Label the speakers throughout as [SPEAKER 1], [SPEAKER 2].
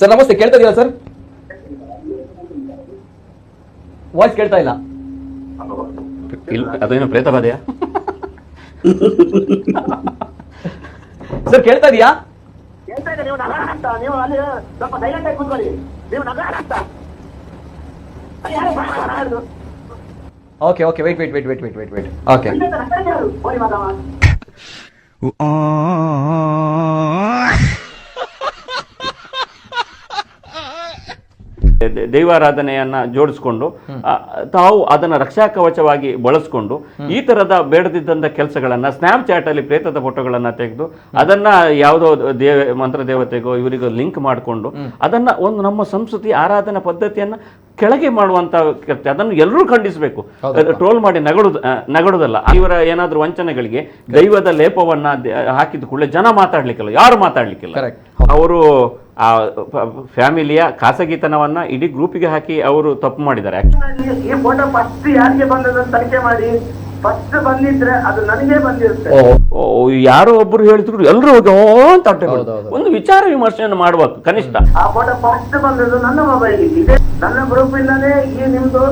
[SPEAKER 1] Sir ನಮಸ್ತೆ ಕೇಳ್ತಾ ಇದೀರಾ ಸರ್ ವಾಯ್ಸ್ ಕೇಳ್ತಾ ಇಲ್ಲ.
[SPEAKER 2] ಅದೇನು ಪ್ರೇತ ಬಾಧೆಯಾ
[SPEAKER 1] ಸರ್ ಕೇಳ್ತಾ ಇದೀಯಾ?
[SPEAKER 3] ಹೇಳ್ತಾ ಇದ್ದಾರೆ ನೀವು ನಗಾಡ ಅಂತ ನೀವು ಅಲ್ಲಿ ಸ್ವಲ್ಪ ಸೈಲೆಂಟ್ ಆಗಿ ಕೂತ್ಕೊಳ್ಳಿ. ನೀವು ನಗಾಡ ಅಂತ. ಅಲ್ಲಿ ಯಾರು ಮಾತಾಡೋದು?
[SPEAKER 1] Okay okay wait wait wait wait wait wait wait okay
[SPEAKER 3] ಖಂಡಿತ ನಗಾಡ ಯಾರು? ಹೋಗಿ ಮಾತಾವ
[SPEAKER 2] ದೆ- ದೈವಾರಾಧನೆಯನ್ನ ಜೋಡಿಸ್ಕೊಂಡು ತಾವು ಅದನ್ನ ರಕ್ಷಾ ಕವಚವಾಗಿ ಬಳಸ್ಕೊಂಡು ಈ ತರದ ಬೇಡದಿದ್ದಂತ ಕೆಲಸಗಳನ್ನ ಸ್ನ್ಯಾಪ್ ಚಾಟ್ ಅಲ್ಲಿ ಪ್ರೇತದ ಫೋಟೋಗಳನ್ನ ತೆಗೆದು ಅದನ್ನ ಯಾವುದೋ ದೇವ ಮಂತ್ರ ದೇವತೆಗೋ ಇವರಿಗೋ ಲಿಂಕ್ ಮಾಡಿಕೊಂಡು ಅದನ್ನ ಒಂದು ನಮ್ಮ ಸಂಸ್ಕೃತಿ ಆರಾಧನಾ ಪದ್ಧತಿಯನ್ನ ಕೆಳಗೆ ಮಾಡುವಂತ ಕೃತ್ಯ. ಅದನ್ನು ಎಲ್ಲರೂ ಖಂಡಿಸಬೇಕು. ಟ್ರೋಲ್ ಮಾಡಿ ನಗಡು ನಗಡುದಲ್ಲ. ಇವರ ಏನಾದ್ರೂ ವಂಚನೆಗಳಿಗೆ ದೈವದ ಲೇಪವನ್ನ ಹಾಕಿದ ಕೂಡಲೇ ಜನ ಮಾತಾಡ್ಲಿಕ್ಕಿಲ್ಲ. ಯಾರು ಮಾತಾಡ್ಲಿಕ್ಕಿಲ್ಲ. ಅವರು ಆ ಫ್ಯಾಮಿಲಿಯ ಖಾಸಗಿತನವನ್ನ ಇಡೀ ಗ್ರೂಪಿಗೆ ಹಾಕಿ ಅವರು ತಪ್ಪು ಮಾಡಿದ್ದಾರೆ.
[SPEAKER 3] ಈ ಫೋಟೋ ಫಸ್ಟ್ ಯಾರಿಗೆ ಬಂದದ ತನಿಖೆ ಮಾಡಿ. ಫಸ್ಟ್ ಬಂದಿದ್ರೆ ಅದು ನನಗೆ ಬಂದಿರುತ್ತೆ.
[SPEAKER 2] ಯಾರೋ ಒಬ್ರು ಹೇಳಿದ್ರು ಎಲ್ಲರೂ ಹೋಗಿ ಓ ಅಂತ. ಒಂದು ವಿಚಾರ ವಿಮರ್ಶೆಯನ್ನು ಮಾಡಬೇಕು ಕನಿಷ್ಠ.
[SPEAKER 3] ಆ ಫೋಟೋ ಫಸ್ಟ್ ಬಂದದ್ದು ನನ್ನ ಮೊಬೈಲ್ ಇದೆ. ನನ್ನ ಗ್ರೂಪ್ ಇಲ್ಲದೆ ಈ ನಿಮ್ದು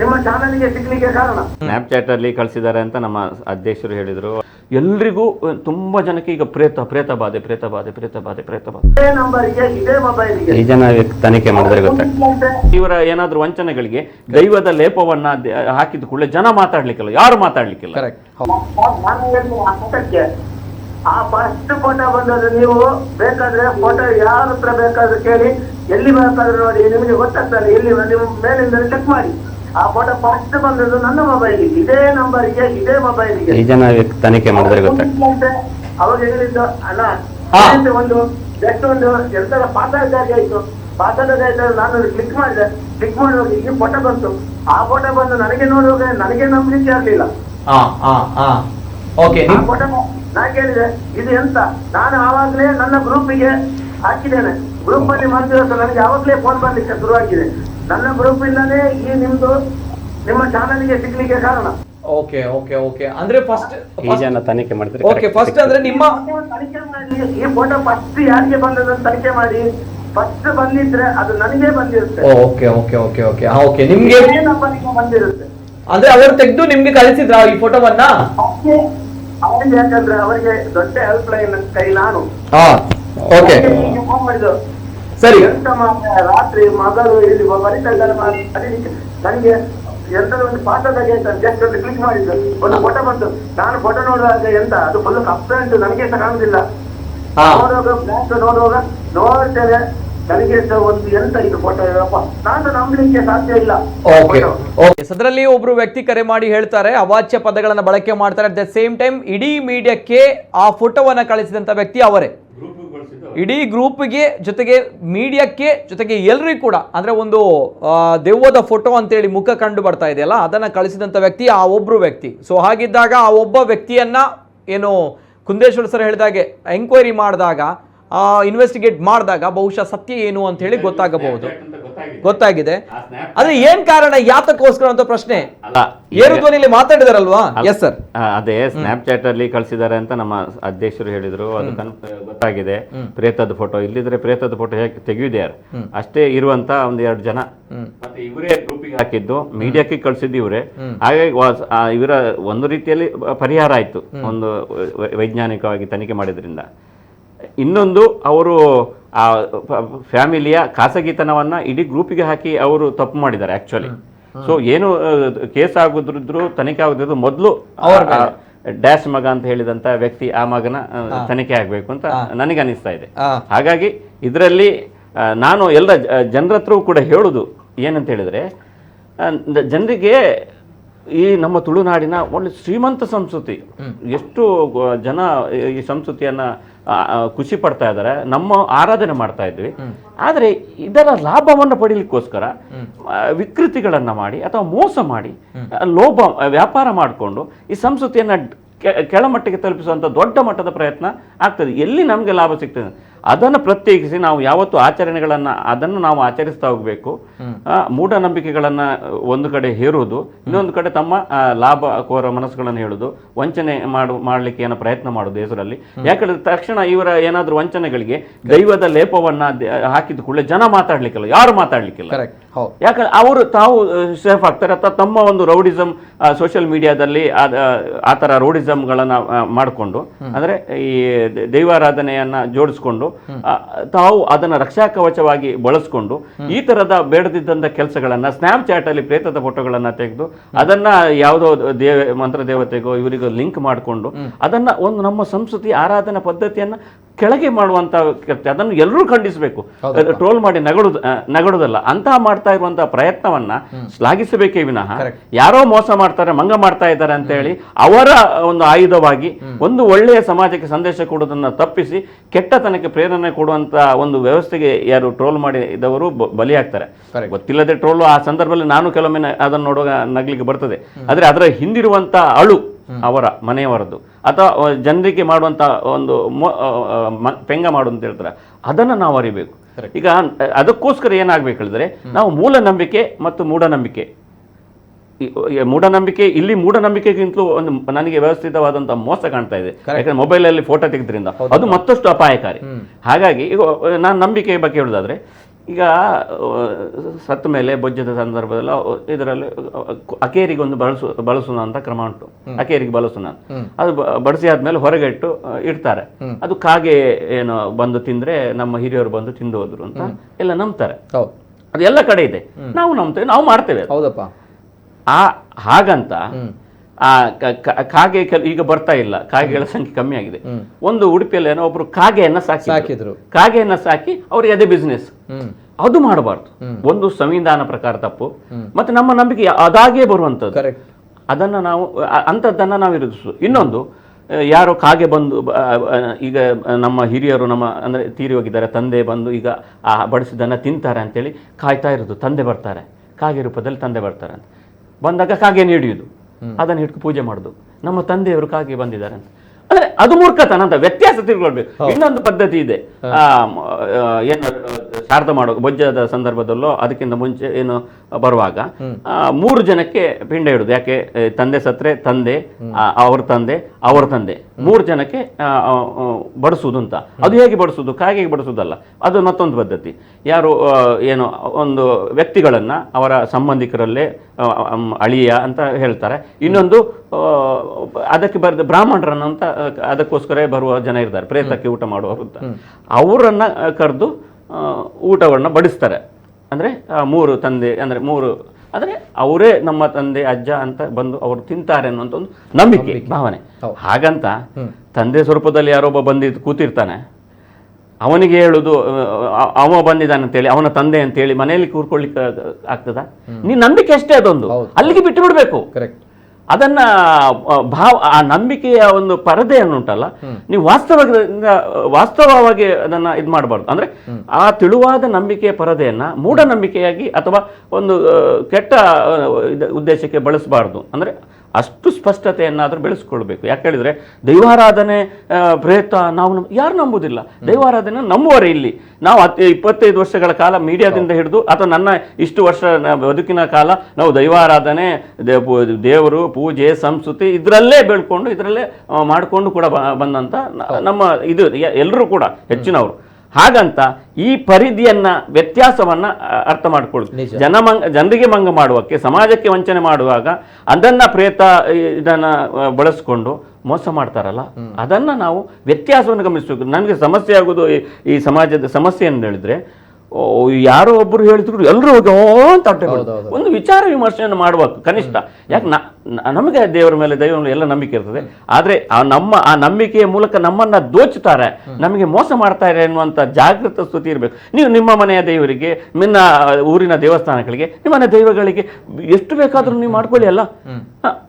[SPEAKER 3] ನಿಮ್ಮ ಚಾನಲ್ಗೆ ಸಿಗ್ಲಿಕ್ಕೆ ಕಾರಣ.
[SPEAKER 2] ಸ್ನ್ಯಾಪ್ಚಾಟ್ ಅಲ್ಲಿ ಕಳಿಸಿದ್ದಾರೆ ಅಂತ ನಮ್ಮ ಅಧ್ಯಕ್ಷರು ಹೇಳಿದ್ರು. ಎಲ್ರಿಗೂ ತುಂಬಾ ಜನಕ್ಕೆ ಈಗ ಪ್ರೇತ ಪ್ರೇತ ಬಾಧೆ ಪ್ರೇತ ಬಾಧೆ ಪ್ರೇತ ಬಾಧೆ ಪ್ರೇತ ಬಾಧೆ.
[SPEAKER 3] ಇದೇ ನಂಬರ್ಗೆ ಇದೇ ಮೊಬೈಲ್ಗೆ.
[SPEAKER 2] ಈ ಜನ ತನಿಖೆ ಮಾಡಿದ್ರೆ ಗೊತ್ತಾಗ್ತದೆ. ಇವರ ಏನಾದ್ರೂ ವಂಚನೆಗಳಿಗೆ ದೈವದ ಲೇಪವನ್ನ ದೆ- ಹಾಕಿದ ಕೂಡಲೇ ಜನ ಮಾತಾಡ್ಲಿಕ್ಕಿಲ್ಲ ಯಾರು ಮಾತಾಡ್ಲಿಕ್ಕಿಲ್ಲ.
[SPEAKER 1] ಕರೆಕ್ಟ್
[SPEAKER 3] ನಾನು ಆ ಫಸ್ಟ್ ಫೋಟೋ ಬಂದದ್ದು ನೀವು ಬೇಕಾದ್ರೆ ಫೋಟೋ ಯಾರ ಹತ್ರ ಬೇಕಾದ್ರೆ ಕೇಳಿ ಎಲ್ಲಿ ಬೇಕಾದ್ರೆ ನೋಡಿ ನಿಮಗೆ ಗೊತ್ತಾಗ್ತದೆ ಎಲ್ಲಿ ನಿಮ್ಮ ಮೇಲಿಂದ ಚೆಕ್ ಮಾಡಿ. ಆ ಫೋಟೋ ಫಸ್ಟ್ ಬಂದದ್ದು ನನ್ನ ಮೊಬೈಲ್ಗೆ ಇದೇ ನಂಬರ್ಗೆ ಇದೇ ಮೊಬೈಲ್ಗೆ
[SPEAKER 2] ಈ ಜನ ತನಿಖೆ ಮಾಡಿದ್ರೆ ಗೊತ್ತಾಗ್ತದೆ.
[SPEAKER 3] ಅವಾಗ ಹೇಳಿದ್ದು ಅಲ್ಲ. ಒಂದು ಜಸ್ಟ್ ಒಂದು ಎಂತರ ಪಾಸ್ವರ್ಡ್ ಆಯ್ತು. ಪಾಸ್ವರ್ಡ್ ಆಯ್ತು ನಾನು ಕ್ಲಿಕ್ ಮಾಡಿದೆ. ಕ್ಲಿಕ್ ಮಾಡುವಾಗ ಈ ಫೋಟೋ ಬಂತು. ಆ ಫೋಟೋ ಬಂದು ನನಗೆ ನೋಡುವಾಗ ನನಗೆ ನಂಬಲಿಕ್ಕೆ ಆಗ್ಲಿಲ್ಲ
[SPEAKER 1] ಓಕೆ
[SPEAKER 3] ಆ ಫೋಟೋ ನಾ ಕೇಳಿದೆ ಇದು ಎಂತ? ನಾನು ಆವಾಗಲೇ ನನ್ನ ಗ್ರೂಪಿಗೆ ಹಾಕಿದ್ದೇನೆ. ಗ್ರೂಪ್ ಅಲ್ಲಿ ಮಾಡ್ತಿರೋ ನನಗೆ ಆವಾಗಲೇ ಫೋನ್ ಬರ್ಲಿಕ್ಕೆ ಶುರುವಾಗಿದೆ. ನನ್ನ ಗ್ರೂಪ್ ಇಲ್ಲದೆ ಈ ನಿಮ್ದು ನಿಮ್ಮ ಚಾನಲ್ಗೆ ಸಿಗ್ಲಿಕ್ಕೆ ಕಾರಣ.
[SPEAKER 1] Okay okay okay. ಅಂದ್ರೆ ಫಸ್ಟ್
[SPEAKER 2] ಈ ಜನ ತನಿಖೆ ಮಾಡಿದ್ರೆ
[SPEAKER 1] ಓಕೆ ಫಸ್ಟ್ ಅಂದ್ರೆ ನಿಮ್ಮ
[SPEAKER 3] ತನಿಖೆ ಮಾಡಿ ಈ ಫೋಟೋ ಫಸ್ಟ್ ಯಾರಿಗೆ ಬಂದದ ತನಿಖೆ ಮಾಡಿ. ಫಸ್ಟ್ ಬಂದಿದ್ರೆ ಅದು ನನಗೆ ಬಂದಿರುತ್ತೆ.
[SPEAKER 1] Okay okay okay okay. Okay. ನಿಮ್ಗೆ
[SPEAKER 3] ಏನಪ್ಪ ನಂಬರಿಗೆ ಬಂದಿರುತ್ತೆ.
[SPEAKER 1] ಅಂದ್ರೆ ಅವರು ತೆಗೆದು ನಿಮ್ಗೆ ಕಳಿಸಿದ್ರ ಈ ಫೋಟೋವನ್ನ?
[SPEAKER 3] ಅವ್ರಿಗೆ ಯಾಕಂದ್ರೆ ಅವರಿಗೆ ದೊಡ್ಡ ಹೆಲ್ಪ್ ಲೈನ್ ಕೈ ನಾನು.
[SPEAKER 1] ಹಾ ಓಕೆ.
[SPEAKER 3] ಮಾಡಿದ್ರು
[SPEAKER 1] ಸರಿ.
[SPEAKER 3] ಎಂತ ಮಾತ್ರ ರಾತ್ರಿ ಮಗಳು ಇಲ್ಲಿ ಅದಕ್ಕೆ ನನಗೆ ಎಂತ ಒಂದು ಪಾಠದಾಗೆ ಜಸ್ಟ್ ಒಂದು ಕ್ಲಿಕ್ ಮಾಡಿದ್ದು. ಒಂದು ಫೋಟೋ ಬಂತು. ನಾನು ಫೋಟೋ ನೋಡುವಾಗ ಎಂತ? ಅದು ಫುಲ್ ಕಪ್ಪೆ ಉಂಟು ನನಗೆ ಸಹ ಕಾಣುದಿಲ್ಲ. ನೋಡುವಾಗ ಬ್ಲಾಕ್ ನೋಡುವಾಗ ನೋಡ್ತೇನೆ ನನಗೆ ಸಹ ಒಂದು ಎಂತ ಇದು ಫೋಟೋ ಇರಪ್ಪ ನಾನು ನಂಬಲಿಕ್ಕೆ ಸಾಧ್ಯ ಇಲ್ಲ.
[SPEAKER 1] ಓಕೆ ಓಕೆ ಅದರಲ್ಲಿ ಒಬ್ರು ವ್ಯಕ್ತಿ ಕರೆ ಮಾಡಿ ಹೇಳ್ತಾರೆ ಅವಾಚ್ಯ ಪದಗಳನ್ನ ಬಳಕೆ ಮಾಡ್ತಾರೆ. ಅಟ್ ದ ಸೇಮ್ ಟೈಮ್ ಇಡೀ ಮೀಡಿಯಾಕ್ಕೆ ಆ ಫೋಟೋವನ್ನ ಕಳಿಸಿದಂತ ವ್ಯಕ್ತಿ ಅವರೇ. ಇಡೀ ಗ್ರೂಪ್ಗೆ ಜೊತೆಗೆ ಮೀಡಿಯಾಕ್ಕೆ ಜೊತೆಗೆ ಎಲ್ರಿಗೂ ಕೂಡ ಅಂದ್ರೆ ಒಂದು ದೆವ್ವದ ಫೋಟೋ ಅಂತೇಳಿ ಮುಖ ಕಂಡು ಬರ್ತಾ ಇದೆಯಲ್ಲ ಅದನ್ನ ಕಳಿಸಿದಂತ ವ್ಯಕ್ತಿ ಆ ಒಬ್ಬರು ವ್ಯಕ್ತಿ. ಸೊ ಹಾಗಿದ್ದಾಗ ಆ ಒಬ್ಬ ವ್ಯಕ್ತಿಯನ್ನ ಏನು ಕುಂದೇಶ್ವರ ಸರ್ ಹೇಳಿದಾಗೆ ಎಂಕ್ವೈರಿ ಮಾಡಿದಾಗ ಇನ್ವೆಸ್ಟಿಗೇಟ್ ಮಾಡಿದಾಗ ಬಹುಶಃ ಸತ್ಯ ಏನು ಅಂತ ಹೇಳಿ ಗೊತ್ತಾಗಬಹುದು ಗೊತ್ತಾಗಿದೆ. ಅದೇ ಏನ್ ಕಾರಣ ಯಾತಕ್ಕೋಸ್ಕರ ಅಂತ ಪ್ರಶ್ನೆ?
[SPEAKER 2] ಅಲ್ಲ
[SPEAKER 1] ಏರು ಧ್ವನಿಲಿ ಮಾತಾಡಿದಾರಲ್ವಾ? ಎಸ್ ಸರ್
[SPEAKER 2] ಅದೇ ಸ್ನಾಪ್ ಚಾಟ್ ಅಲ್ಲಿ ಕಳಿಸಿದ್ದಾರೆ ಅಂತ ನಮ್ಮ ಅಧ್ಯಕ್ಷರು ಹೇಳಿದ್ರು. ಅದು ಗೊತ್ತಾಗಿದೆ. ಪ್ರೇತದ ಫೋಟೋ ಇಲ್ಲಿದ್ರೆ ಪ್ರೇತದ ಫೋಟೋ ಹೇಗೆ ಯಾರು? ಅಷ್ಟೇ ಇರುವಂತ ಒಂದ್ ಎರಡು ಜನ. ಮತ್ತೆ ಇವರೇ ಗ್ರೂಪಿಗೆ ಹಾಕಿದ್ದು. ಮೀಡಿಯಾಕ್ಕೆ ಕಳ್ಸಿದ್ದು ಇವರೇ. ಹಾಗಾಗಿ ಇವರ ಒಂದು ರೀತಿಯಲ್ಲಿ ಪರಿಹಾರ ಆಯ್ತು. ಒಂದು ವೈಜ್ಞಾನಿಕವಾಗಿ ತನಿಖೆ ಮಾಡಿದ್ರಿಂದ. ಇನ್ನೊಂದು ಅವರು ಆ ಫ್ಯಾಮಿಲಿಯ ಖಾಸಗಿತನವನ್ನು ಇಡೀ ಗ್ರೂಪಿಗೆ ಹಾಕಿ ಅವರು ತಪ್ಪು ಮಾಡಿದ್ದಾರೆ ಆಕ್ಚುಲಿ ಸೊ ಏನು ಕೇಸ್ ಆಗೋದ್ರಿದ್ರು ತನಿಖೆ ಆಗುದ್ರು ಮೊದಲು ಡ್ಯಾಶ್ ಮಗ ಅಂತ ಹೇಳಿದಂತ ವ್ಯಕ್ತಿ ಆ ಮಗನ ತನಿಖೆ ಆಗಬೇಕು ಅಂತ ನನಗೆ ಅನಿಸ್ತಾ ಇದೆ. ಹಾಗಾಗಿ ಇದರಲ್ಲಿ ನಾನು ಎಲ್ಲ ಜನರ ಹತ್ರವೂ ಕೂಡ ಹೇಳುದು ಏನಂತ ಹೇಳಿದ್ರೆ ಜನರಿಗೆ ಈ ನಮ್ಮ ತುಳುನಾಡಿನ ಒಳ್ಳೆ ಶ್ರೀಮಂತ ಸಂಸ್ಕೃತಿ ಎಷ್ಟು ಜನ ಈ ಸಂಸ್ಕೃತಿಯನ್ನ ಖುಷಿ ಪಡ್ತಾ ಇದ್ದಾರೆ. ನಮ್ಮ ಆರಾಧನೆ ಮಾಡ್ತಾ ಇದ್ವಿ. ಆದರೆ ಇದರ ಲಾಭವನ್ನು ಪಡೀಲಿಕ್ಕೋಸ್ಕರ ವಿಕೃತಿಗಳನ್ನ ಮಾಡಿ ಅಥವಾ ಮೋಸ ಮಾಡಿ ಲೋಭ ವ್ಯಾಪಾರ ಮಾಡಿಕೊಂಡು ಈ ಸಂಸ್ಕೃತಿಯನ್ನ ಕೆ- ಕೆಳಮಟ್ಟಕ್ಕೆ ತಲುಪಿಸುವಂತ ದೊಡ್ಡ ಮಟ್ಟದ ಪ್ರಯತ್ನ ಆಗ್ತದೆ. ಎಲ್ಲಿ ನಮಗೆ ಲಾಭ ಸಿಗ್ತದೆ? ಅದನ್ನು ಪ್ರತ್ಯೇಕಿಸಿ ನಾವು ಯಾವತ್ತು ಆಚರಣೆಗಳನ್ನು ಅದನ್ನು ನಾವು ಆಚರಿಸ್ತಾ ಹೋಗಬೇಕು. ಮೂಢನಂಬಿಕೆಗಳನ್ನು ಒಂದು ಕಡೆ ಹೇರುವುದು ಇನ್ನೊಂದು ಕಡೆ ತಮ್ಮ ಲಾಭ ಕೋರ ಮನಸ್ಸುಗಳನ್ನು ಹೇಳುದು ವಂಚನೆ ಮಾಡು ಮಾಡಲಿಕ್ಕೆ ಏನೋ ಪ್ರಯತ್ನ ಮಾಡೋದು ಹೆಸರಲ್ಲಿ ಯಾಕಂದ್ರೆ ತಕ್ಷಣ ಇವರ ಏನಾದರೂ ವಂಚನೆಗಳಿಗೆ ದೈವದ ಲೇಪವನ್ನ ಹಾಕಿದ ಕೂಡಲೇ ಜನ ಮಾತಾಡ್ಲಿಕ್ಕಿಲ್ಲ ಯಾರು ಮಾತಾಡ್ಲಿಕ್ಕಿಲ್ಲ. ಯಾಕಂದ್ರೆ ಅವರು ತಾವು ಸೇಫ್ ಆಗ್ತಾರೆ. ಅಥವಾ ತಮ್ಮ ಒಂದು ರೌಡಿಸಮ್ ಸೋಷಿಯಲ್ ಮೀಡಿಯಾದಲ್ಲಿ ಆ ಥರ ರೌಡಿಸಮ್ಗಳನ್ನು ಮಾಡಿಕೊಂಡು ಅಂದರೆ ಈ ದೈವಾರಾಧನೆಯನ್ನು ಜೋಡಿಸ್ಕೊಂಡು ತಾವು ಅದನ್ನು ರಕ್ಷಾ ಕವಚವಾಗಿ ಬಳಸ್ಕೊಂಡು ಈ ಥರದ ಬೇಡದಿದ್ದಂಥ ಕೆಲಸಗಳನ್ನು ಸ್ನ್ಯಾಪ್ ಚಾಟಲ್ಲಿ ಪ್ರೇತದ ಫೋಟೋಗಳನ್ನು ತೆಗೆದು ಅದನ್ನ ಯಾವುದೋ ದೇವ ಮಂತ್ರ ದೇವತೆಗೋ ಇವರಿಗೋ ಲಿಂಕ್ ಮಾಡಿಕೊಂಡು ಅದನ್ನ ಒಂದು ನಮ್ಮ ಸಂಸ್ಕೃತಿ ಆರಾಧನಾ ಪದ್ಧತಿಯನ್ನ ಕೆಳಗೆ ಮಾಡುವಂತ ಕೃತ್ಯ ಅದನ್ನು ಎಲ್ಲರೂ ಖಂಡಿಸಬೇಕು. ಟ್ರೋಲ್ ಮಾಡಿ ನಗಡು ನಗಡುದಲ್ಲ. ಅಂತಹ ಮಾಡ್ತಾ ಇರುವಂತಹ ಪ್ರಯತ್ನವನ್ನ ಶ್ಲಾಘಿಸಬೇಕೇ ವಿನಃ ಯಾರೋ ಮೋಸ ಮಾಡ್ತಾರೆ ಮಂಗ ಮಾಡ್ತಾ ಇದ್ದಾರೆ ಅಂತ ಹೇಳಿ ಅವರ ಒಂದು ಆಯುಧವಾಗಿ ಒಂದು ಒಳ್ಳೆಯ ಸಮಾಜಕ್ಕೆ ಸಂದೇಶ ಕೊಡೋದನ್ನ ತಪ್ಪಿಸಿ ಕೆಟ್ಟತನಕ್ಕೆ ಪ್ರೇರಣೆ ಕೊಡುವಂತ ಒಂದು ವ್ಯವಸ್ಥೆಗೆ ಯಾರು ಟ್ರೋಲ್ ಮಾಡಿದವರು ಬ- ಬಲಿಯಾಗ್ತಾರೆ. ಗೊತ್ತಿಲ್ಲದೆ ಟ್ರೋಲ್ ಆ ಸಂದರ್ಭದಲ್ಲಿ ನಾನು ಕೆಲವೊಮ್ಮೆ ಅದನ್ನು ನೋಡುವಾಗ ನಗ್ಲಿಕ್ಕೆ ಬರ್ತದೆ. ಆದರೆ ಅದರ ಹಿಂದಿರುವಂತಹ ಅಳು ಅವರ ಮನೆಯವರದ್ದು. ಅಥವಾ ಜನರಿಗೆ ಮಾಡುವಂತ ಒಂದು ಪೆಂಗ ಮಾಡು ಅಂತ ಹೇಳ್ತಾರೆ. ಅದನ್ನು ನಾವು ಅರಿಬೇಕು. ಈಗ ಅದಕ್ಕೋಸ್ಕರ ಏನಾಗ್ಬೇಕು ಹೇಳಿದ್ರೆ ನಾವು ಮೂಲ ನಂಬಿಕೆ ಮತ್ತು ಮೂಢನಂಬಿಕೆ ಮೂಢನಂಬಿಕೆ ಇಲ್ಲಿ ಮೂಢನಂಬಿಕೆಗಿಂತಲೂ ಒಂದು ನನಗೆ ವ್ಯವಸ್ಥಿತವಾದಂತಹ ಮೋಸ ಕಾಣ್ತಾ ಇದೆ. ಯಾಕಂದ್ರೆ ಮೊಬೈಲಲ್ಲಿ ಫೋಟೋ ತೆಗೆದ್ರಿಂದ. ಅದು ಮತ್ತಷ್ಟು ಅಪಾಯಕಾರಿ. ಹಾಗಾಗಿ ಈಗ ನಾನು ನಂಬಿಕೆ ಬಗ್ಗೆ ಹೇಳೋದಾದ್ರೆ ಈಗ ಸತ್ತ ಮೇಲೆ ಬೊಜ್ಜದ ಸಂದರ್ಭದಲ್ಲಿ ಇದರಲ್ಲಿ ಅಕೇರಿಗೆ ಒಂದು ಬಳಸು ಬಳಸೋಣ ಅಂತ ಕ್ರಮ ಉಂಟು. ಅಕೇರಿಗೆ ಬಳಸೋಣ ಅಂತ. ಅದು ಬಡಿಸಿ ಆದ್ಮೇಲೆ ಹೊರಗೆ ಇಟ್ಟು ಇಡ್ತಾರೆ. ಅದು ಕಾಗೆ ಏನು ಬಂದು ತಿಂದ್ರೆ ನಮ್ಮ ಹಿರಿಯರು ಬಂದು ತಿಂದು ಹೋದ್ರು ಅಂತ ಎಲ್ಲ ನಂಬ್ತಾರೆ. ಅದು ಎಲ್ಲ ಕಡೆ ಇದೆ. ನಾವು ನಂಬ್ತೇವೆ ನಾವು ಮಾಡ್ತೇವೆ
[SPEAKER 1] ಹೌದಪ್ಪ.
[SPEAKER 2] ಆ ಹಾಗಂತ ಆ ಕಾಗೆ ಈಗ ಬರ್ತಾ ಇಲ್ಲ. ಕಾಗೆಗಳ ಸಂಖ್ಯೆ ಕಮ್ಮಿ ಆಗಿದೆ. ಒಂದು ಉಡುಪಿಯಲ್ಲಿ ಏನೋ ಒಬ್ರು ಕಾಗೆಯನ್ನ ಸಾಕಿ
[SPEAKER 1] ಸಾಕಿದ್ರು.
[SPEAKER 2] ಕಾಗೆಯನ್ನ ಸಾಕಿ ಅವ್ರಿಗೆ ಅದೇ ಬಿಸ್ನೆಸ್ ಅದು ಮಾಡಬಾರ್ದು. ಒಂದು ಸಂವಿಧಾನ ಪ್ರಕಾರ ತಪ್ಪು. ಮತ್ತೆ ನಮ್ಮ ನಂಬಿಕೆ ಅದಾಗೇ
[SPEAKER 1] ಬರುವಂತದ್ದು
[SPEAKER 2] ಅದನ್ನ ನಾವು ಅಂತದ್ದನ್ನ ಅಂಥದ್ದನ್ನ ನಾವು ವಿರೋಧಿಸು ಇನ್ನೊಂದು ಯಾರೋ ಕಾಗೆ ಬಂದು ಈಗ ನಮ್ಮ ಹಿರಿಯರು ನಮ್ಮ ಅಂದ್ರೆ ತೀರಿ ಹೋಗಿದ್ದಾರೆ. ತಂದೆ ಬಂದು ಈಗ ಆ ಬಡಿಸಿದ್ದನ್ನು ತಿಂತಾರೆ ಅಂತೇಳಿ ಕಾಯ್ತಾ ಇರೋದು. ತಂದೆ ಬರ್ತಾರೆ. ಕಾಗೆ ರೂಪದಲ್ಲಿ ತಂದೆ ಬರ್ತಾರೆ ಅಂತ. ಬಂದಾಗ ಕಾಗೆ ಹಿಡಿಯುದು ಅದನ್ನು ಹಿಡ್ಕೊಂಡು ಪೂಜೆ ಮಾಡೋದು. ನಮ್ಮ ತಂದೆಯವರು ಕಾಗೆ ಬಂದಿದ್ದಾರೆ ಅಂತ. ಅಂದ್ರೆ ಅದು ಮೂರ್ಖತನ ಅಂತ ವ್ಯತ್ಯಾಸ ತಿಳ್ಕೊಳ್ಬೇಕು. ಇನ್ನೊಂದು ಪದ್ಧತಿ ಇದೆ. ಏನು ಶಾರದ ಮಾಡೋ ಬೊಜ್ಜದ ಸಂದರ್ಭದಲ್ಲೋ ಅದಕ್ಕಿಂತ ಮುಂಚೆ ಏನು ಬರುವಾಗ ಮೂರು ಜನಕ್ಕೆ ಪಿಂಡ ಇಡುದು. ಯಾಕೆ? ತಂದೆ ಸತ್ರೆ ತಂದೆ ಅವ್ರ ತಂದೆ ಅವ್ರ ತಂದೆ. ಮೂರು ಜನಕ್ಕೆ ಬಡಿಸುವುದು ಅಂತ. ಅದು ಹೇಗೆ ಬಡಿಸುವುದು? ಕಾಗೆ ಬಡಿಸುವುದಲ್ಲ. ಅದು ಮತ್ತೊಂದು ಪದ್ಧತಿ. ಯಾರು ಏನು ಒಂದು ವ್ಯಕ್ತಿಗಳನ್ನ ಅವರ ಸಂಬಂಧಿಕರಲ್ಲೇ ಅಳಿಯ ಅಂತ ಹೇಳ್ತಾರೆ. ಇನ್ನೊಂದು ಅದಕ್ಕೆ ಬರೆದ ಬ್ರಾಹ್ಮಣರನ್ನು ಅಂತ ಅದಕ್ಕೋಸ್ಕರ ಬರುವ ಜನ ಇರ್ತಾರೆ. ಪ್ರೇತಕ್ಕೆ ಊಟ ಮಾಡುವವರು ಅಂತ. ಅವರನ್ನು ಕರೆದು ಊಟವನ್ನ ಬಡಿಸ್ತಾರೆ. ಅಂದ್ರೆ ಮೂರು ತಂದೆ ಅಂದ್ರೆ ಮೂರು ಅಂದ್ರೆ ಅವರೇ ನಮ್ಮ ತಂದೆ ಅಜ್ಜ ಅಂತ ಬಂದು ಅವರು ತಿಂತಾರೆ ಅನ್ನುವಂಥ ಒಂದು ನಂಬಿಕೆ ಭಾವನೆ. ಹಾಗಂತ ತಂದೆ ಸ್ವರೂಪದಲ್ಲಿ ಯಾರೊಬ್ಬ ಬಂದಿದ್ದು ಕೂತಿರ್ತಾನೆ. ಅವನಿಗೆ ಹೇಳುದು ಅವ ಬಂದಿದ್ದಾನೆ ಅಂತೇಳಿ ಅವನ ತಂದೆ ಅಂತೇಳಿ ಮನೆಯಲ್ಲಿ ಕೂರ್ಕೊಳ್ಳಿಕ್ಕೆ ಆಗ್ತದ ನೀ ನಂಬಿಕೆ ಅಷ್ಟೇ ಅದೊಂದು. ಅಲ್ಲಿಗೆ ಬಿಟ್ಟು ಬಿಡಬೇಕು
[SPEAKER 1] ಕರೆಕ್ಟ್
[SPEAKER 2] ಅದನ್ನ ಭಾವ ಆ ನಂಬಿಕೆಯ ಒಂದು ಪರದೆಯನ್ನು ಉಂಟಲ್ಲ ನೀವು ವಾಸ್ತವದಿಂದ ವಾಸ್ತವವಾಗಿ ಅದನ್ನ ಇದು ಮಾಡಬಾರ್ದು. ಅಂದ್ರೆ ಆ ತಿಳುವಾದ ನಂಬಿಕೆಯ ಪರದೆಯನ್ನ ಮೂಢನಂಬಿಕೆಯಾಗಿ ಅಥವಾ ಒಂದು ಕೆಟ್ಟ ಉದ್ದೇಶಕ್ಕೆ ಬಳಸಬಾರ್ದು. ಅಂದ್ರೆ ಅಷ್ಟು ಸ್ಪಷ್ಟತೆಯನ್ನಾದರೂ ಬೆಳೆಸ್ಕೊಳ್ಬೇಕು. ಯಾಕೆ ಹೇಳಿದರೆ ದೈವಾರಾಧನೆ ಪ್ರಯತ್ನ ಪ್ರೇತ ನಾವು ನಮ್ಮ ಯಾರು ನಂಬುವುದಿಲ್ಲ ದೈವಾರಾಧನೆ ನಂಬುವರೆ ಇಲ್ಲಿ. ನಾವು ಹತ್ತು ಇಪ್ಪತ್ತೈದು ವರ್ಷಗಳ ಕಾಲ ಮೀಡಿಯಾದಿಂದ ಹಿಡಿದು ಅಥವಾ ನನ್ನ ಇಷ್ಟು ವರ್ಷ ಬದುಕಿನ ಕಾಲ ನಾವು ದೈವಾರಾಧನೆ ದೇ- ಪೂ- ದೇವರು ಪೂಜೆ ಸಂಸ್ಕೃತಿ ಇದರಲ್ಲೇ ಬೆಳ್ಕೊಂಡು ಇದರಲ್ಲೇ ಮಾಡಿಕೊಂಡು ಕೂಡ ಬಂದಂಥ ನಮ್ಮ ಇದು ಎಲ್ಲರೂ ಕೂಡ ಹೆಚ್ಚಿನವರು. ಹಾಗಂತ ಈ ಪರಿಧಿಯನ್ನ ವ್ಯತ್ಯಾಸವನ್ನ ಅರ್ಥ ಮಾಡಿಕೊಳ್ಳಿ ಜನಮಂಗ ಜನರಿಗೆ ಮಂಗ ಮಾಡುವಕ್ಕೆ ಸಮಾಜಕ್ಕೆ ವಂಚನೆ ಮಾಡುವಾಗ ಅದನ್ನ ಪ್ರೇತ ಇದನ್ನ ಬಳಸ್ಕೊಂಡು ಮೋಸ ಮಾಡ್ತಾರಲ್ಲ? ಅದನ್ನ ನಾವು ವ್ಯತ್ಯಾಸವನ್ನು ಗಮನಿಸಬೇಕು. ನನಗೆ ಸಮಸ್ಯೆ ಆಗೋದು ಈ- ಸಮಾಜದ ಸಮಸ್ಯೆ ಅಂತ ಹೇಳಿದ್ರೆ ಯಾರೋ ಒಬ್ಬರು ಹೇಳಿದ್ರು ಎಲ್ಲರೂ ಹೋಗಿ ಅಂತ ಒಂದು ವಿಚಾರ ವಿಮರ್ಶೆಯನ್ನು ಮಾಡಬೇಕು ಕನಿಷ್ಠ. ಯಾಕೆ ನ- ನಮಗೆ ದೇವರ ಮೇಲೆ ದೈವ ಮೇಲೆ ಎಲ್ಲ ನಂಬಿಕೆ ಇರ್ತದೆ. ಆದ್ರೆ ಆ ನಮ್ಮ ಆ ನಂಬಿಕೆಯ ಮೂಲಕ ನಮ್ಮನ್ನ ದೋಚುತ್ತಾರೆ. ನಮಗೆ ಮೋಸ ಮಾಡ್ತಾರೆ ಎನ್ನುವಂತ ಜಾಗೃತ ಸ್ತುತಿ ಇರಬೇಕು. ನೀವು ನಿಮ್ಮ ಮನೆಯ ದೇವರಿಗೆ ನಿನ್ನ ಊರಿನ ದೇವಸ್ಥಾನಗಳಿಗೆ ನಿಮ್ಮನೆ ದೈವಗಳಿಗೆ ಎಷ್ಟು ಬೇಕಾದ್ರೂ ನೀವು ಮಾಡ್ಕೊಳ್ಳಿ ಅಲ್ಲ?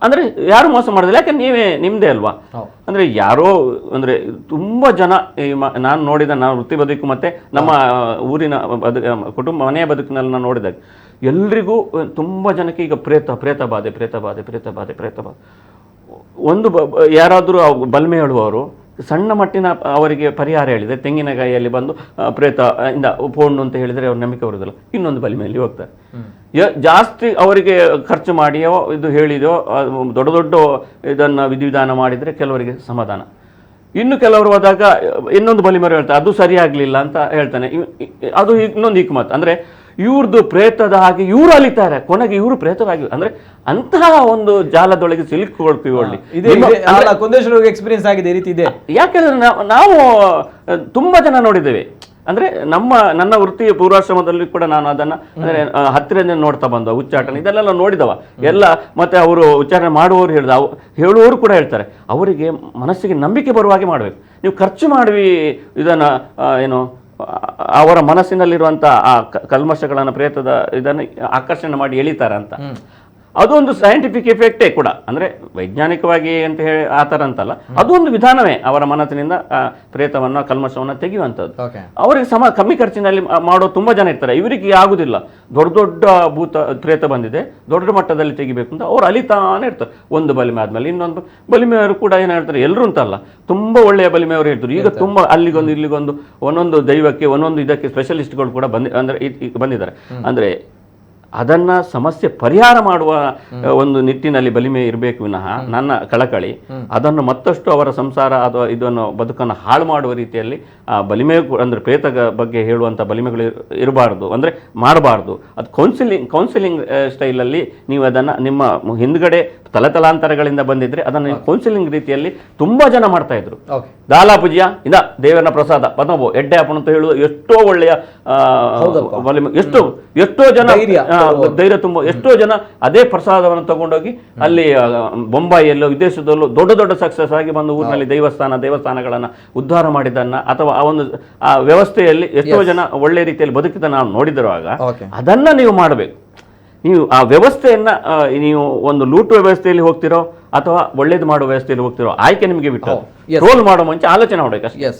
[SPEAKER 2] ಅಂದ್ರೆ ಯಾರು ಮೋಸ ಮಾಡೋದಿಲ್ಲ. ಯಾಕೆ ನೀವೇ ನಿಮ್ಮದೇ ಅಲ್ವಾ? ಅಂದ್ರೆ ಯಾರೋ ಅಂದ್ರೆ ತುಂಬಾ ಜನ ಈ ಮ- ನಾನು ನೋಡಿದ ನಾನು ವೃತ್ತಿ ಬದುಕು ಮತ್ತೆ ನಮ್ಮ ಊರಿನ ಬದು ಕುಟುಂಬ ಮನೆಯ ಬದುಕಿನಲ್ಲಿ ನಾನು ನೋಡಿದಾಗ ಎಲ್ರಿಗೂ ತುಂಬಾ ಜನಕ್ಕೆ ಈಗ ಪ್ರೇತ ಪ್ರೇತ ಬಾಧೆ ಪ್ರೇತ ಬಾಧೆ ಪ್ರೇತ ಬಾಧೆ ಪ್ರೇತ ಬಾಧೆ. ಒಂದು ಬ- ಯಾರಾದರೂ ಬಲ್ಮೆ ಹೇಳುವವರು ಸಣ್ಣ ಮಟ್ಟಿನ ಅವರಿಗೆ ಪರಿಹಾರ ಹೇಳಿದರೆ ತೆಂಗಿನಕಾಯಿಯಲ್ಲಿ ಬಂದು ಪ್ರೇತ ಇಂದ ಪೋಣ್ಣು ಅಂತ ಹೇಳಿದರೆ ಅವ್ರ ನಂಬಿಕೆ ಬರುವುದಿಲ್ಲ. ಇನ್ನೊಂದು ಬಲಿಮೆಯಲ್ಲಿ ಹೋಗ್ತಾರೆ. ಜಾಸ್ತಿ ಅವರಿಗೆ ಖರ್ಚು ಮಾಡಿಯೋ ಇದು ಹೇಳಿದೋ ಆ, ದೊಡ್ಡ ದೊಡ್ಡ ಇದನ್ನು ವಿಧಿವಿಧಾನ ಮಾಡಿದರೆ ಕೆಲವರಿಗೆ ಸಮಾಧಾನ. ಇನ್ನು ಕೆಲವರು ಹೋದಾಗ ಇನ್ನೊಂದು ಬಲಿಮರು ಹೇಳ್ತಾರೆ ಅದು ಸರಿಯಾಗಲಿಲ್ಲ ಅಂತ ಹೇಳ್ತಾನೆ. ಅದು ಇನ್ನೊಂದು ಹಿಕ್ಮತ್ ಅಂದ್ರೆ ಇವ್ರದ್ದು ಪ್ರೇತದ ಹಾಗೆ ಇವರು ಅಲಿತಾರೆ. ಕೊನೆಗೆ ಇವರು ಪ್ರೇತವಾಗಿ ಅಂದ್ರೆ ಅಂತಹ ಒಂದು ಜಾಲದೊಳಗೆ
[SPEAKER 1] ಇದೆ. ಎಕ್ಸ್ಪೀರಿಯನ್ಸ್ ಆಗಿದೆ ಈ ರೀತಿ ಇದೆ.
[SPEAKER 2] ಯಾಕೆಂದ್ರೆ ನಾವು ನಾವು ತುಂಬಾ ಜನ ನೋಡಿದ್ದೇವೆ. ಅಂದ್ರೆ ನಮ್ಮ ನನ್ನ ವೃತ್ತಿ ಪೂರ್ವಾಶ್ರಮದಲ್ಲಿ ಕೂಡ ನಾನು ಅದನ್ನ ಅಂದ್ರೆ ಹತ್ತಿರದಿಂದ ನೋಡ್ತಾ ಬಂದ ಉಚ್ಚಾಟನೆ. ಇದೆಲ್ಲ ನೋಡಿದವ. ಎಲ್ಲ ಮತ್ತೆ ಅವರು ಉಚ್ಚಾರಣೆ ಮಾಡುವವರು ಹೇಳಿದ ಹೇಳುವವರು ಕೂಡ ಹೇಳ್ತಾರೆ. ಅವರಿಗೆ ಮನಸ್ಸಿಗೆ ನಂಬಿಕೆ ಬರುವ ಹಾಗೆ ಮಾಡಬೇಕು. ನೀವು ಖರ್ಚು ಮಾಡಿ ಇದನ್ನ ಏನು ಅವರ ಮನಸ್ಸಿನಲ್ಲಿರುವಂತಹ ಆ ಕಲ್ಮಶಗಳನ್ನು ಪ್ರೇತದ ಇದನ್ನು ಆಕರ್ಷಣೆ ಮಾಡಿ ಎಳಿತಾರೆ ಅದೊಂದು ಸೈಂಟಿಫಿಕ್ ಎಫೆಕ್ಟೇ ಕೂಡ. ಅಂದ್ರೆ ವೈಜ್ಞಾನಿಕವಾಗಿ ಅಂತ ಹೇಳಿ ಆ ಥರ ಅಂತಲ್ಲ ಅದೊಂದು ವಿಧಾನವೇ ಅವರ ಮನಸ್ಸಿನಿಂದ ಪ್ರೇತವನ್ನ ಕಲ್ಮಶವನ್ನ ತೆಗೆಯುವಂಥದ್ದು. ಅವರಿಗೆ ಸಮ ಕಮ್ಮಿ ಖರ್ಚಿನಲ್ಲಿ ಮಾಡೋ ತುಂಬಾ ಜನ ಇರ್ತಾರೆ. ಇವರಿಗೆ ಆಗುದಿಲ್ಲ. ದೊಡ್ಡ ದೊಡ್ಡ ಭೂತ ಪ್ರೇತ ಬಂದಿದೆ. ದೊಡ್ಡ ಮಟ್ಟದಲ್ಲಿ ತೆಗಿಬೇಕು ಅಂತ ಅವ್ರು ಅಲಿತಾನೆ ಇರ್ತಾರೆ. ಒಂದು ಬಲಿಮೆ ಆದ್ಮೇಲೆ ಇನ್ನೊಂದು ಬಲಿಮೆಯವರು ಕೂಡ ಏನು ಹೇಳ್ತಾರೆ ಎಲ್ಲರೂ ಅಂತಲ್ಲ. ತುಂಬಾ ಒಳ್ಳೆಯ ಬಲಿಮೆಯವರು ಹೇಳ್ತಾರೆ ಈಗ ತುಂಬಾ ಅಲ್ಲಿಗೊಂದು ಇಲ್ಲಿಗೊಂದು ಒಂದೊಂದು ದೈವಕ್ಕೆ ಒಂದೊಂದು ಇದಕ್ಕೆ ಸ್ಪೆಷಲಿಸ್ಟ್ಗಳು ಕೂಡ ಬಂದಿ ಅಂದ್ರೆ ಬಂದಿದ್ದಾರೆ. ಅಂದ್ರೆ ಅದನ್ನ ಸಮಸ್ಯೆ ಪರಿಹಾರ ಮಾಡುವ ಒಂದು ನಿಟ್ಟಿನಲ್ಲಿ ಬಲಿಮೆ ಇರಬೇಕು ವಿನಃ ನನ್ನ ಕಳಕಳಿ. ಅದನ್ನು ಮತ್ತಷ್ಟು ಅವರ ಸಂಸಾರ ಅಥವಾ ಇದನ್ನು ಬದುಕನ್ನು ಹಾಳು ಮಾಡುವ ರೀತಿಯಲ್ಲಿ ಆ ಬಲಿಮೆ ಅಂದರೆ ಪ್ರೇತ ಬಗ್ಗೆ ಹೇಳುವಂಥ ಬಲಿಮೆಗಳು ಇರ್- ಇರಬಾರ್ದು. ಅಂದ್ರೆ ಮಾಡಬಾರ್ದು. ಅದು ಕೌನ್ಸಿಲಿಂಗ್ ಕೌನ್ಸಿಲಿಂಗ್ ಸ್ಟೈಲಲ್ಲಿ ನೀವು ಅದನ್ನ ನಿಮ್ಮ ಹಿಂದ್ಗಡೆ ತಲತಲಾಂತರಗಳಿಂದ ಬಂದಿದ್ರೆ ಅದನ್ನು ಕೌನ್ಸಿಲಿಂಗ್ ರೀತಿಯಲ್ಲಿ ತುಂಬಾ ಜನ ಮಾಡ್ತಾ ಇದ್ರು. ದಾಲಾ ಪೂಜ್ಯ ಇದ ದೇವರನ ಪ್ರಸಾದ ಪದ್ಮಭೋ ಎಡ್ಡೆ ಅಪ್ಪಣ ಅಂತ ಹೇಳುವ ಎಷ್ಟೋ ಒಳ್ಳೆಯ ಎಷ್ಟೋ ಎಷ್ಟೋ ಜನ
[SPEAKER 1] ಧೈರ್ಯ
[SPEAKER 2] ತುಂಬ ಎಷ್ಟೋ ಜನ ಅದೇ ಪ್ರಸಾದವನ್ನು ತಗೊಂಡೋಗಿ ಅಲ್ಲಿ ಬೊಂಬಾಯಿಯಲ್ಲೋ ವಿದೇಶದಲ್ಲೋ ದೊಡ್ಡ ದೊಡ್ಡ ಸಕ್ಸಸ್ ಆಗಿ ಬಂದು ಊರಿನಲ್ಲಿ ದೇವಸ್ಥಾನ ದೇವಸ್ಥಾನಗಳನ್ನು ಉದ್ಧಾರ ಮಾಡಿದ್ದನ್ನ ಅಥವಾ ಆ ಒಂದು ಆ ವ್ಯವಸ್ಥೆಯಲ್ಲಿ ಎಷ್ಟೋ ಜನ ಒಳ್ಳೆ ರೀತಿಯಲ್ಲಿ ಬದುಕಿದ ನಾವು ನೋಡಿದಿರುವಾಗ. ಅದನ್ನ ನೀವು ಮಾಡಬೇಕು. ನೀವು ಆ ವ್ಯವಸ್ಥೆಯನ್ನ ನೀವು ಒಂದು ಲೂಟು ವ್ಯವಸ್ಥೆಯಲ್ಲಿ ಹೋಗ್ತಿರೋ ಅಥವಾ ಒಳ್ಳೇದು ಮಾಡುವ ವ್ಯವಸ್ಥೆಯಲ್ಲಿ ಹೋಗ್ತಿರೋ ಆಯ್ಕೆ ನಿಮಗೆ ಬಿಟ್ಟು. ರೋಲ್ ಮಾಡೋ ಮುಂಚೆ ಆಲೋಚನೆ ಮಾಡಬೇಕು